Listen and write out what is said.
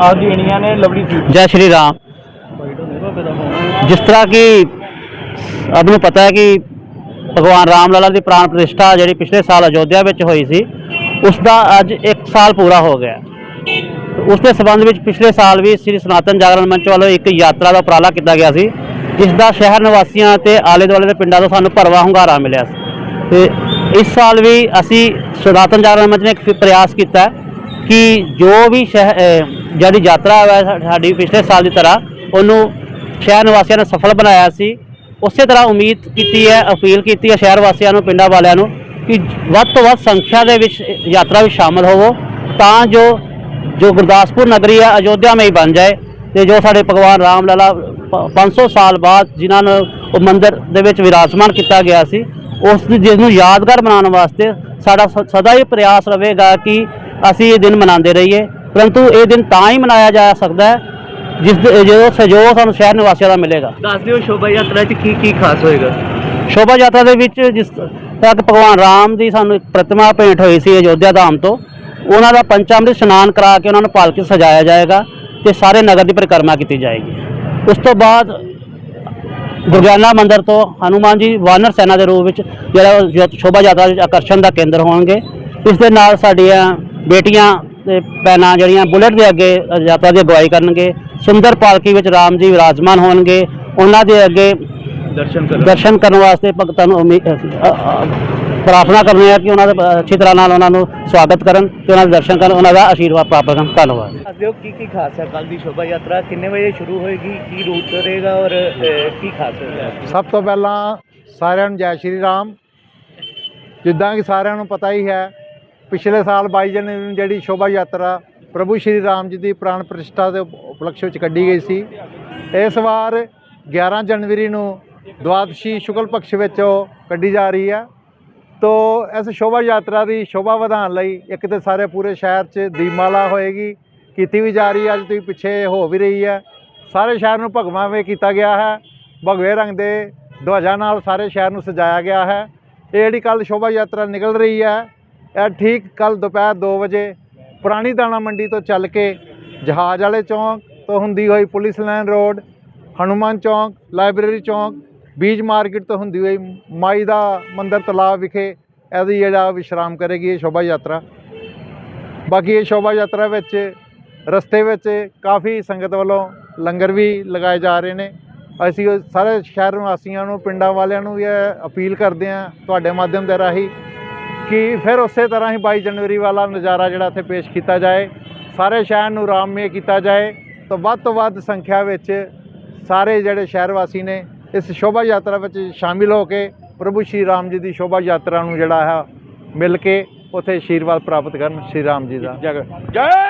ਅੱਜ ਜਿਹੜੀਆਂ ਨੇ ਲਵਲੀ ਸੀਟ ਜੈ ਸ਼੍ਰੀ ਰਾਮ। ਜਿਸ ਤਰ੍ਹਾਂ ਕਿ ਆਪ ਨੂੰ ਪਤਾ ਹੈ ਕਿ ਭਗਵਾਨ ਰਾਮ ਲਾਲਾ ਦੀ ਪ੍ਰਾਣ ਪ੍ਰਤਿਸ਼ਠਾ ਜਿਹੜੀ ਪਿਛਲੇ ਸਾਲ ਅਯੋਧਿਆ ਵਿੱਚ ਹੋਈ ਸੀ, ਉਸ ਦਾ ਅੱਜ 1 ਸਾਲ ਪੂਰਾ ਹੋ ਗਿਆ ਉਸ ਦੇ ਸਬੰਧ ਵਿੱਚ ਪਿਛਲੇ ਸਾਲ ਵੀ ਸ੍ਰੀ ਸਨਾਤਨ ਜਾਗਰਣ ਮੰਚ ਵੱਲੋਂ ਇੱਕ ਯਾਤਰਾ ਦਾ ਉਪਰਾਲਾ ਕੀਤਾ ਗਿਆ ਸੀ, ਜਿਸ ਦਾ ਸ਼ਹਿਰ ਨਿਵਾਸੀਆਂ ਤੇ ਆਲੇ ਦੁਆਲੇ ਦੇ ਪਿੰਡਾਂ ਤੋਂ ਸਾਨੂੰ ਭਰਵਾ ਹੁੰਗਾਰਾ ਮਿਲਿਆ ਸੀ। ਤੇ ਇਸ ਸਾਲ ਵੀ ਅਸੀਂ ਸਨਾਤਨ ਜਾਗਰਣ ਮੰਚ ਨੇ ਇੱਕ ਫਿਰ ਪ੍ਰਯਾਸ ਕੀਤਾ ਕਿ ਜੋ ਵੀ ਸ਼ਹਿ ਜਿਹੜੀ ਯਾਤਰਾ ਹੈ ਸਾਡੀ ਪਿਛਲੇ ਸਾਲ ਦੀ ਤਰ੍ਹਾਂ, ਉਹਨੂੰ ਸ਼ਹਿਰ ਨਿਵਾਸੀਆਂ ਨੇ ਸਫਲ ਬਣਾਇਆ ਸੀ। ਉਸੇ ਤਰ੍ਹਾਂ ਉਮੀਦ ਕੀਤੀ ਹੈ, ਅਪੀਲ ਕੀਤੀ ਹੈ ਸ਼ਹਿਰ ਵਾਸੀਆਂ ਨੂੰ, ਪਿੰਡਾਂ ਵਾਲਿਆਂ ਨੂੰ ਕਿ ਵੱਧ ਤੋਂ ਵੱਧ ਸੰਖਿਆ ਦੇ ਵਿੱਚ ਯਾਤਰਾ ਵਿੱਚ ਸ਼ਾਮਲ ਹੋਵੋ, ਤਾਂ ਜੋ ਜੋ ਗੁਰਦਾਸਪੁਰ ਨਗਰੀ ਹੈ, ਅਯੋਧਿਆ ਮੇਂ ਹੀ ਬਣ ਜਾਏ ਤੇ ਜੋ ਸਾਡੇ ਭਗਵਾਨ ਰਾਮ ਲਾਲਾ ਪ- 500 ਸਾਲ ਬਾਅਦ ਜਿਨ੍ਹਾਂ ਨੂੰ ਉਹ ਮੰਦਿਰ ਦੇ ਵਿੱਚ ਵਿਰਾਜਮਾਨ ਕੀਤਾ ਗਿਆ ਸੀ, ਉਸ ਦੀ ਜਿਸ ਨੂੰ ਯਾਦਗਾਰ ਬਣਾਉਣ ਵਾਸਤੇ ਸਾਡਾ ਸ- ਸਦਾ ਹੀ ਪ੍ਰਯਾਸ ਰਹੇਗਾ ਕਿ ਅਸੀਂ ਇਹ ਦਿਨ ਮਨਾਉਂਦੇ ਰਹੀਏ। ਪਰੰਤੂ ਇਹ ਦਿਨ ਤਾਂ ਹੀ ਮਨਾਇਆ ਜਾ ਸਕਦਾ ਹੈ ਜਿਸ ਜਦੋਂ ਸਹਿਯੋਗ ਸਾਨੂੰ ਸ਼ਹਿਰ ਨਿਵਾਸੀਆਂ ਦਾ ਮਿਲੇਗਾ। ਦੱਸ ਦਿਓ ਸ਼ੋਭਾ ਯਾਤਰਾ 'ਚ ਕੀ ਕੀ ਖਾਸ ਹੋਏਗਾ? ਸ਼ੋਭਾ ਯਾਤਰਾ ਦੇ ਵਿੱਚ ਜਿਸ ਤਰ੍ਹਾਂ ਕਿ ਭਗਵਾਨ ਰਾਮ ਦੀ ਸਾਨੂੰ ਇੱਕ ਪ੍ਰਤਿਮਾ ਭੇਂਟ ਹੋਈ ਸੀ ਅਯੋਧਿਆ ਧਾਮ ਤੋਂ ਉਹਨਾਂ ਦਾ ਪੰਚਾਮ੍ਰਿਤ ਇਸ਼ਨਾਨ ਕਰਾ ਕੇ ਉਹਨਾਂ ਨੂੰ ਪਾਲਕੀ ਸਜਾਇਆ ਜਾਏਗਾ ਤੇ ਸਾਰੇ ਨਗਰ ਦੀ ਪਰਿਕਰਮਾ ਕੀਤੀ ਜਾਏਗੀ। ਉਸ ਤੋਂ ਬਾਅਦ ਦੁਰਗਿਆਨਾ ਮੰਦਿਰ ਤੋਂ ਹਨੂਮਾਨ ਜੀ ਵਾਨਰ ਸੈਨਾ ਦੇ ਰੂਪ ਵਿੱਚ ਜਿਹੜਾ ਸ਼ੋਭਾ ਯਾਤਰਾ ਵਿੱਚ ਆਕਰਸ਼ਣ ਦਾ ਕੇਂਦਰ ਹੋਣਗੇ ਇਸ ਦੇ ਨਾਲ ਸਾਡੀਆਂ ਬੇਟੀਆਂ ਤੇ ਭੈਣਾਂ ਜਿਹੜੀਆਂ ਬੁਲਟ ਦੇ ਅੱਗੇ ਯਾਤਰਾ ਦੀ ਅਗਵਾਈ ਕਰਨਗੇ ਸੁੰਦਰ ਪਾਲਕੀ ਵਿੱਚ ਰਾਮ ਜੀ ਵਿਰਾਜਮਾਨ ਹੋਣਗੇ ਉਹਨਾਂ ਦੇ ਅੱਗੇ ਦਰਸ਼ਨ ਕਰੋ ਦਰਸ਼ਨ ਕਰਨ ਵਾਸਤੇ ਭਗਤਾਂ ਨੂੰ ਉਮੀ- ਅ, ਅ, ਅ, ਪ੍ਰਾਰਥਨਾ ਕਰਨੀ ਹੈ ਕਿ ਉਹਨਾਂ ਦਾ ਅੱਛੀ ਤਰ੍ਹਾਂ ਨਾਲ ਉਹਨਾਂ ਨੂੰ ਸਵਾਗਤ ਕਰਨ ਤੇ ਉਹਨਾਂ ਦੇ ਦਰਸ਼ਨ ਕਰਨ ਉਹਨਾਂ ਦਾ ਆਸ਼ੀਰਵਾਦ ਪ੍ਰਾਪਤ ਕਰਨ। ਧੰਨਵਾਦ। ਦੱਸ ਦਿਓ ਕੀ ਕੀ ਖਾਸ ਹੈ? ਕੱਲ ਦੀ ਸ਼ੋਭਾ ਯਾਤਰਾ ਕਿੰਨੇ ਵਜੇ ਸ਼ੁਰੂ ਹੋਏਗੀ? ਕੀ ਰੂਟ ਰਹੇਗਾ ਔਰ ਅਹ, ਕੀ ਖਾਸ ਹੋਏਗਾ ਸਭ ਤੋਂ ਪਹਿਲਾਂ ਸਾਰਿਆਂ ਨੂੰ ਜੈ ਸ਼੍ਰੀ ਰਾਮ। ਜਿੱਦਾਂ ਕਿ ਸਾਰਿਆਂ ਨੂੰ ਪਤਾ ਹੀ ਹੈ ਪਿਛਲੇ ਸਾਲ 22 ਜਨਵਰੀ ਨੂੰ ਜਿਹੜੀ ਸ਼ੋਭਾ ਯਾਤਰਾ ਪ੍ਰਭੂ ਸ਼੍ਰੀ ਰਾਮ ਜੀ ਦੀ ਪ੍ਰਾਣ ਪ੍ਰਤਿਸ਼ਠਾ ਦੇ ਉਪਲਕਸ਼ ਵਿੱਚ ਕੱਢੀ ਗਈ ਸੀ। ਇਸ ਵਾਰ 11 ਜਨਵਰੀ ਨੂੰ ਦਵਾਦਸ਼ੀ ਸ਼ੁਕਲ ਪਕਸ਼ ਵਿੱਚ ਉਹ ਕੱਢੀ ਜਾ ਰਹੀ ਹੈ। ਤੋ ਇਸ ਸ਼ੋਭਾ ਯਾਤਰਾ ਦੀ ਸ਼ੋਭਾ ਵਧਾਉਣ ਲਈ ਇੱਕ ਤੇ ਸਾਰੇ ਪੂਰੇ ਸ਼ਹਿਰ 'ਚ ਦੀਪਮਾਲਾ ਹੋਏਗੀ, ਕੀਤੀ ਵੀ ਜਾ ਰਹੀ ਹੈ, ਅੱਜ ਤੁਸੀਂ ਪਿੱਛੇ ਹੋ ਵੀ ਰਹੀ ਹੈ। ਸਾਰੇ ਸ਼ਹਿਰ ਨੂੰ ਭਗਵਾਂ ਵੇ ਕੀਤਾ ਗਿਆ ਹੈ। ਭਗਵੇ ਰੰਗ ਦੇ ਧਵਜਾਂ ਨਾਲ ਸਾਰੇ ਸ਼ਹਿਰ ਨੂੰ ਸਜਾਇਆ ਗਿਆ ਹੈ। ਇਹ ਜਿਹੜੀ ਕੱਲ ਸ਼ੋਭਾ ਯਾਤਰਾ ਨਿਕਲ ਰਹੀ ਹੈ ਇਹ ਠੀਕ ਕੱਲ ਦੁਪਹਿਰ 2 ਵਜੇ ਪੁਰਾਣੀ ਦਾਣਾ ਮੰਡੀ ਤੋਂ ਚੱਲ ਕੇ ਜਹਾਜ਼ ਵਾਲੇ ਚੌਂਕ ਤੋਂ ਹੁੰਦੀ ਹੋਈ ਪੁਲਿਸ ਲਾਈਨ ਰੋਡ, ਹਨੂਮਾਨ ਚੌਂਕ, ਲਾਇਬ੍ਰੇਰੀ ਚੌਂਕ, ਬੀਜ ਮਾਰਕੀਟ ਤੋਂ ਹੁੰਦੀ ਹੋਈ ਮਾਈ ਦਾ ਮੰਦਰ ਤਲਾਬ ਵਿਖੇ ਇਹਦੀ ਜਿਹੜਾ ਵਿਸ਼ਰਾਮ ਕਰੇਗੀ ਇਹ ਸ਼ੋਭਾ ਯਾਤਰਾ। ਬਾਕੀ ਇਹ ਸ਼ੋਭਾ ਯਾਤਰਾ ਵਿੱਚ, ਰਸਤੇ ਵਿੱਚ ਕਾਫੀ ਸੰਗਤ ਵੱਲੋਂ ਲੰਗਰ ਵੀ ਲਗਾਏ ਜਾ ਰਹੇ ਨੇ। ਅਸੀਂ ਉਹ ਸਾਰੇ ਸ਼ਹਿਰ ਵਾਸੀਆਂ ਨੂੰ, ਪਿੰਡਾਂ ਵਾਲਿਆਂ ਨੂੰ ਵੀ ਇਹ ਅਪੀਲ ਕਰਦੇ ਹਾਂ ਤੁਹਾਡੇ ਮਾਧਿਅਮ ਦੇ ਰਾਹੀਂ ਕਿ ਫਿਰ ਉਸੇ ਤਰ੍ਹਾਂ ਹੀ 22 ਜਨਵਰੀ ਵਾਲਾ ਨਜ਼ਾਰਾ ਜਿਹੜਾ ਇੱਥੇ ਪੇਸ਼ ਕੀਤਾ ਜਾਏ, ਸਾਰੇ ਸ਼ਹਿਰ ਨੂੰ ਰਾਮਮय ਕੀਤਾ ਜਾਏ, ਤਾਂ ਵੱਧ ਤੋਂ ਵੱਧ ਸੰਖਿਆ ਵਿੱਚ ਸਾਰੇ ਜਿਹੜੇ ਸ਼ਹਿਰ ਵਾਸੀ ਨੇ ਇਸ ਸ਼ੋਭਾ ਯਾਤਰਾ ਵਿੱਚ ਸ਼ਾਮਿਲ ਹੋ ਕੇ ਪ੍ਰਭੂ ਸ਼੍ਰੀ ਰਾਮ ਜੀ ਦੀ ਸ਼ੋਭਾ ਯਾਤਰਾ ਨੂੰ ਜਿਹੜਾ ਹੈ, ਮਿਲ ਕੇ ਉੱਥੇ ਆਸ਼ੀਰਵਾਦ ਪ੍ਰਾਪਤ ਕਰਨ ਸ਼੍ਰੀ ਰਾਮ ਜੀ ਦਾ। ਜੈ!